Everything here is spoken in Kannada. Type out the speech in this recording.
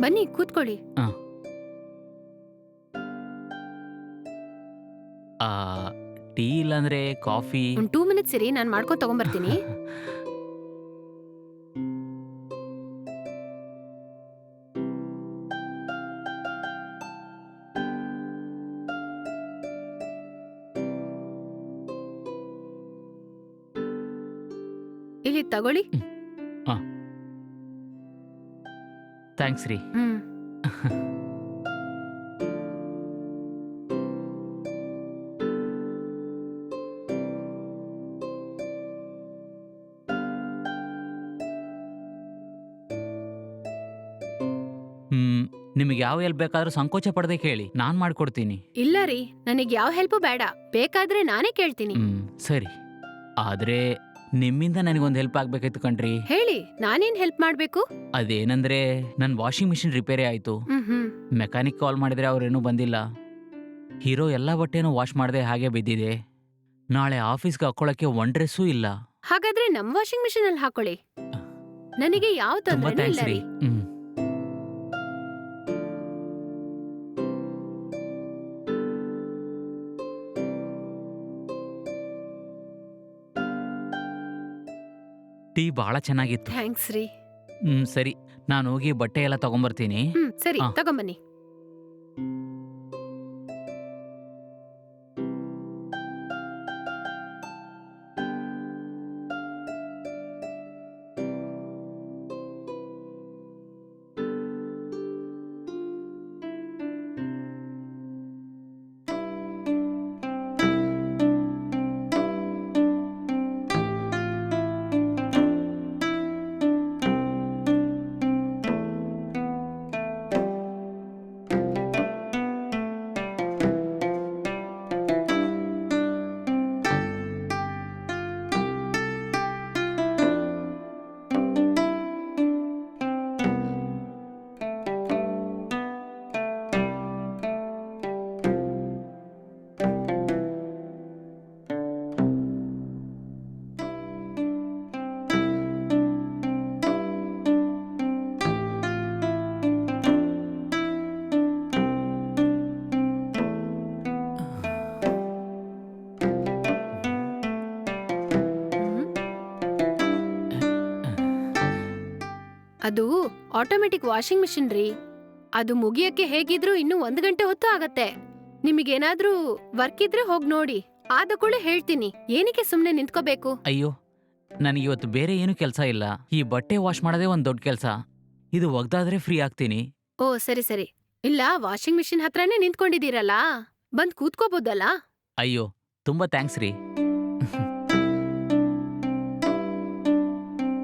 ಬನ್ನಿ ಕೂತ್ಕೊಳ್ಳಿ. ಆ, ಟೀ ಇಲ್ಲಾಂದ್ರೆ ಕಾಫಿ? ಒಂದು ಟೂ ಮಿನಿಟ್ಸ್ ಇರಿ ನಾನು ಮಾಡ್ಕೊ ತಗೊಂಬರ್ತೀನಿ. ಇಲ್ಲಿ ತಗೊಳ್ಳಿ. ಥ್ಯಾಂಕ್ಸ್ ರೀ. ಹ್ಮ್. ಹ್ಮ್ ನಿಮಗೆ ಯಾವ ಎಲ್ ಬೇಕಾದ್ರೂ ಸಂಕೋಚ ಪಡದೆ ಕೇಳಿ ನಾನ್ ಮಾಡ್ಕೊಡ್ತೀನಿ. ಇಲ್ಲ ರೀ ನನಗೆ ಯಾವ ಹೆಲ್ಪ್ ಬೇಡ ಬೇಕಾದ್ರೆ ನಾನೇ ಕೇಳ್ತೀನಿ. ಹ್ಮ್ ಸರಿ. ಆದ್ರೆ ನಿಮ್ಮಿಂದ ನನಗೊಂದು ಹೆಲ್ಪ್ ಆಗ್ಬೇಕಾಯ್ತು ಕಣ್ರಿ. ಹೇಳಿ. ನಾನೇನ್ ಹೆಲ್ಪ್ ಮಾಡ್ಬೇಕು? ಅದೇನಂದ್ರೆ ನನ್ ವಾಷಿಂಗ್ ಮಿಷಿನ್ ರಿಪೇರಿ ಆಯ್ತು. ಹ್ಮ್ ಹ್ಮ್ ಮೆಕ್ಯಾನಿಕ್ ಕಾಲ್ ಮಾಡಿದ್ರೆ ಅವ್ರೇನೂ ಬಂದಿಲ್ಲ. ಹೀರೋ ಎಲ್ಲ ಬಟ್ಟೆನೂ ವಾಶ್ ಮಾಡದೆ ಹಾಗೆ ಬಿದ್ದಿದೆ. ನಾಳೆ ಆಫೀಸ್ಗೆ ಹಾಕೊಳ್ಳೋಕ್ಕೆ ಒನ್ ಡ್ರೆಸ್ಸೂ ಇಲ್ಲ. ಹಾಗಾದ್ರೆ ನಮ್ ವಾಷಿಂಗ್ ಮಿಷಿನ್ ಅಲ್ಲಿ ಹಾಕೊಳ್ಳಿ ನನಗೆ ಯಾವ ತುಂಬಾ ತೊಂದ್ರೆ ಇಲ್ಲ ಥ್ಯಾಂಕ್ಸ್ ರೀ. ರೀ. ಹ್ಮ್. ಟೀ ಬಹಳ ಚೆನ್ನಾಗಿತ್ತು. ಥ್ಯಾಂಕ್ಸ್ ರೀ. ಹ್ಮ್ ಸರಿ. ನಾನು ಹೋಗಿ ಬಟ್ಟೆ ಎಲ್ಲ ತಗೊಂಬರ್ತೀನಿ. ಹ್ಮ್ ಸರಿ. ತಗೊಂಬನ್ನಿ. ಅದು ಆಟೋಮೆಟಿಕ್ ವಾಷಿಂಗ್ ಮಿಷಿನ್ ರೀ. ಅದು ಮುಗಿಯಕ್ಕೆ ಹೇಗಿದ್ರು ಇನ್ನು ಒಂದು ಗಂಟೆ ಹೊತ್ತು ಆಗತ್ತೆ. ನಿಮಗೇನಾದ್ರೂ ವರ್ಕ್ ಇದ್ರೆ ಹೋಗ್ ನೋಡಿ. ಆದ ಕೂಡ ಹೇಳ್ತೀನಿ. ಏನಕ್ಕೆ ಸುಮ್ನೆ ನಿಂತ್ಕೋಬೇಕು? ಅಯ್ಯೋ ನನಗೆ ಇವತ್ತು ಬೇರೆ ಏನು ಕೆಲಸ ಇಲ್ಲ. ಈ ಬಟ್ಟೆ ವಾಶ್ ಮಾಡೋದೇ ಒಂದು ದೊಡ್ಡ ಕೆಲಸ. ಇದು ಒಗ್ದಾದ್ರೆ ಫ್ರೀ ಆಗ್ತೀನಿ. ಓ ಸರಿ ಸರಿ. ಇಲ್ಲ ವಾಷಿಂಗ್ ಮಿಷಿನ್ ಹತ್ರನೇ ನಿಂತ್ಕೊಂಡಿದ್ದೀರಲ್ಲ? ಬಂದ್ ಕೂತ್ಕೋಬೋದಲ್ಲ? ಅಯ್ಯೋ ತುಂಬಾ ಥ್ಯಾಂಕ್ಸ್ ರೀ.